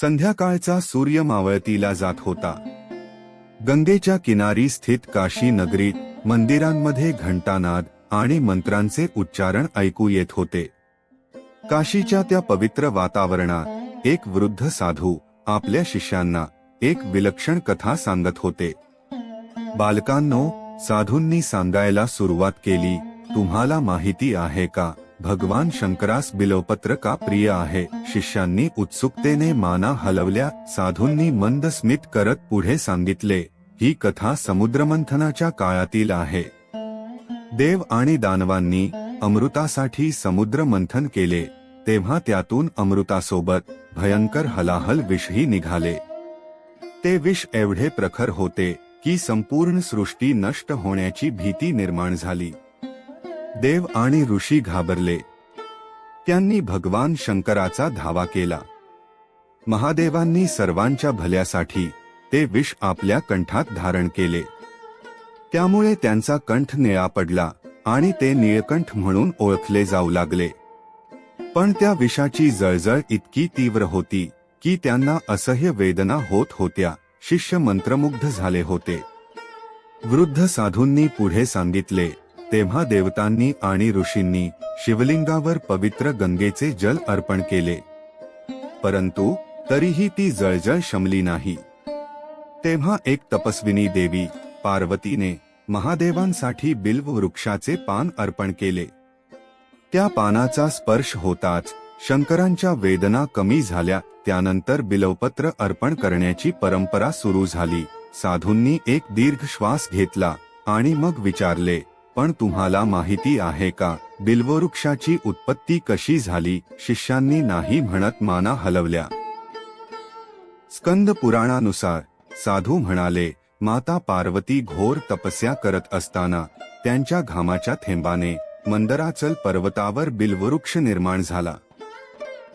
संध्याकाळचा सूर्य मावळतीला जात होता. गंगेच्या किनारी स्थित काशी नगरीत मंदिरांमध्ये घंटानाद आणि मंत्रांचे उच्चारण ऐकू येत होते. काशीच्या त्या पवित्र वातावरणात एक वृद्ध साधू आपल्या शिष्यांना एक विलक्षण कथा सांगत होते. बालकांनो साधूंनी सांगायला सुरुवात केली तुम्हाला माहिती आहे का? भगवान शंकरास बिलोपत्र का प्रिय आहे? शिष्यांनी उत्सुकतेने माना हलवल्या साधूंनी मंद स्मित करत पुढे सांगितले ही कथा समुद्रमंथनाच्या काळातील आहे. देव आणि दानवांनी अमृतासाठी समुद्र मंथन केले तेव्हा त्यातून अमृतासोबत भयंकर हलाहल विषही निघाले. ते विष एवढे प्रखर होते की संपूर्ण सृष्टी नष्ट होण्याची भीती निर्माण झाली. देव आणि ऋषी घाबरले. त्यांनी भगवान शंकराचा धावा केला. महादेवांनी सर्वांच्या भल्यासाठी ते विष आपल्या कंठात धारण केले. त्यामुळे त्यांचा कंठ निळा पडला आणि ते निळकंठ म्हणून ओळखले जाऊ लागले. पण त्या विषाची जळजळ इतकी तीव्र होती की त्यांना असह्य वेदना होत होत्या शिष्य मंत्रमुग्ध झाले होते. वृद्ध साधूंनी पुढे सांगितले तेव्हा देवतांनी आणि ऋषींनी शिवलिंगावर पवित्र गंगेचे जल अर्पण केले. परंतु तरीही ती जळजळ शमली नाही. तेव्हा एक तपस्विनी देवी पार्वतीने महादेवांसाठी बिल्व वृक्षाचे पान अर्पण केले. त्या पानाचा स्पर्श होताच शंकरांच्या वेदना कमी झाल्या त्यानंतर बिलवपत्र अर्पण करण्याची परंपरा सुरू झाली. साधूंनी एक दीर्घ श्वास घेतला आणि मग विचारले पण तुम्हाला माहिती आहे का बिल्ववृक्षाची उत्पत्ती कशी झाली शिष्यांनी नाही म्हणत माना हलवल्या. स्कंद पुराणानुसार साधू म्हणाले माता पार्वती घोर तपस्या करत असताना त्यांच्या घामाच्या थेंबाने मंदराचल पर्वतावर बिल्ववृक्ष निर्माण झाला.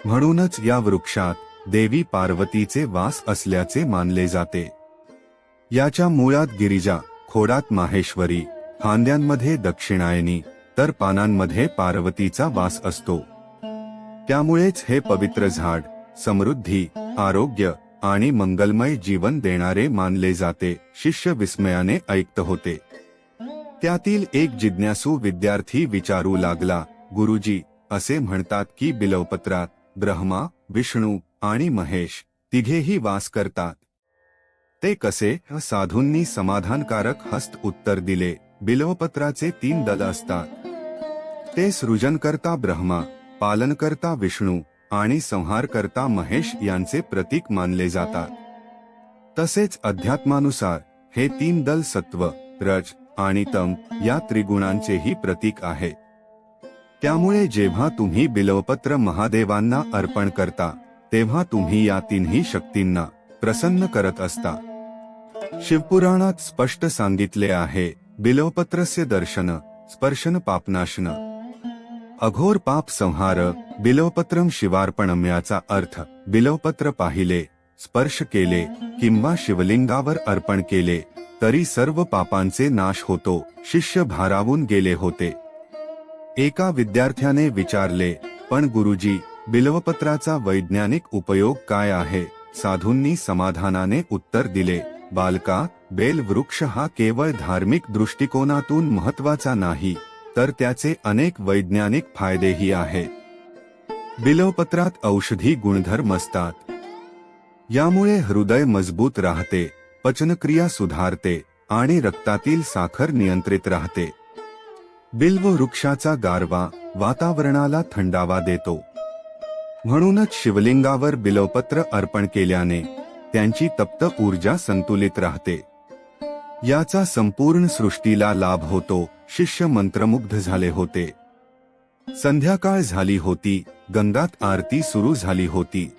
म्हणूनच या वृक्षात देवी पार्वतीचे वास असल्याचे मानले जाते. याच्या मुळात गिरिजा खोडात माहेश्वरी फांद्यांमध्ये दक्षिणायनी तर पानांमध्ये पार्वतीचा वास असतो. त्यामुळेच हे पवित्र झाड समृद्धी आरोग्य आणि मंगलमय जीवन देणारे मानले जाते शिष्य विस्मयाने ऐकत होते. त्यातील एक जिज्ञासू विद्यार्थी विचारू लागला गुरुजी असे म्हणतात की बिलवपत्रात ब्रह्मा विष्णू आणि महेश तिघेही वास करतात. ते कसे? साधूंनी समाधानकारक हस्त उत्तर दिले. बिलवपत्राचे तीन दल असतात. ते सृजनकर्ता ब्रह्मा पालनकर्ता विष्णू आणि संहारकर्ता महेश यांचे प्रतीक मानले जातात. तसेच अध्यात्मानुसार हे तीन दल सत्व रज आणि तम या त्रिगुणांचेही प्रतीक आहे त्यामुळे जेव्हा तुम्ही बिलवपत्र महादेवांना अर्पण करता तेव्हा तुम्ही या तिन्ही शक्तींना प्रसन्न करत असता. शिवपुराणात स्पष्ट सांगितले आहे बिलवपत्रस्य दर्शन स्पर्शन पापनाशन। अघोर पाप संहार बिलोपत्रम शिवार्पणम याचा अर्थ बिलोपत्र पाहिले स्पर्श केले किंवा शिवलिंगावर अर्पण केले तरी सर्व पापांचे नाश होतो शिष्य भारावून गेले होते. एका विद्यार्थ्याने विचारले पण गुरुजी बिलवपत्राचा वैज्ञानिक उपयोग काय आहे? साधूंनी समाधानाने उत्तर दिले बालका बेल वृक्ष हा केवळ धार्मिक दृष्टिकोनातून महत्त्वाचा नाही तर त्याचे अनेक वैज्ञानिक फायदेही आहेत बिलवपत्रात औषधी गुणधर्म असतात. यामुळे हृदय मजबूत राहते पचनक्रिया सुधारते आणि रक्तातील साखर नियंत्रित राहते. बिल्व वृक्षाचा गारवा वातावरणाला थंडावा देतो. म्हणूनच शिवलिंगावर बिलवपत्र अर्पण केल्याने त्यांची तप्त ऊर्जा संतुलित राहते. याचा संपूर्ण सृष्टीला लाभ होतो शिष्य मंत्रमुग्ध झाले होते. संध्याकाळ झाली होती गंगात आरती सुरू झाली होती.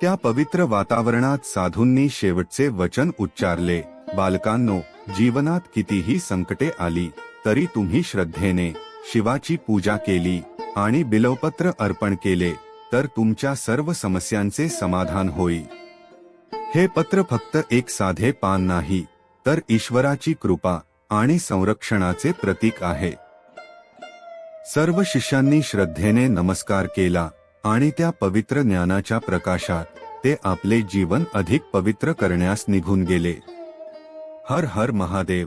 त्या पवित्र वातावरणात साधूंनी शेवटचे वचन उच्चारले बालकांनो जीवनात कितीही संकटे आली तरी तुम्ही श्रद्धेने शिवाची पूजा केली आणि बिलवपत्र अर्पण केले तर तुमच्या सर्व समस्यांचे समाधान होईल. हे पत्र फक्त एक साधे पान नाही तर ईश्वराची कृपा आणि संरक्षणाचे प्रतीक आहे. सर्व शिष्यांनी श्रद्धेने नमस्कार केला आणि त्या पवित्र ज्ञानाच्या प्रकाशात ते आपले जीवन अधिक पवित्र करण्यास निघून गेले. हर हर महादेव.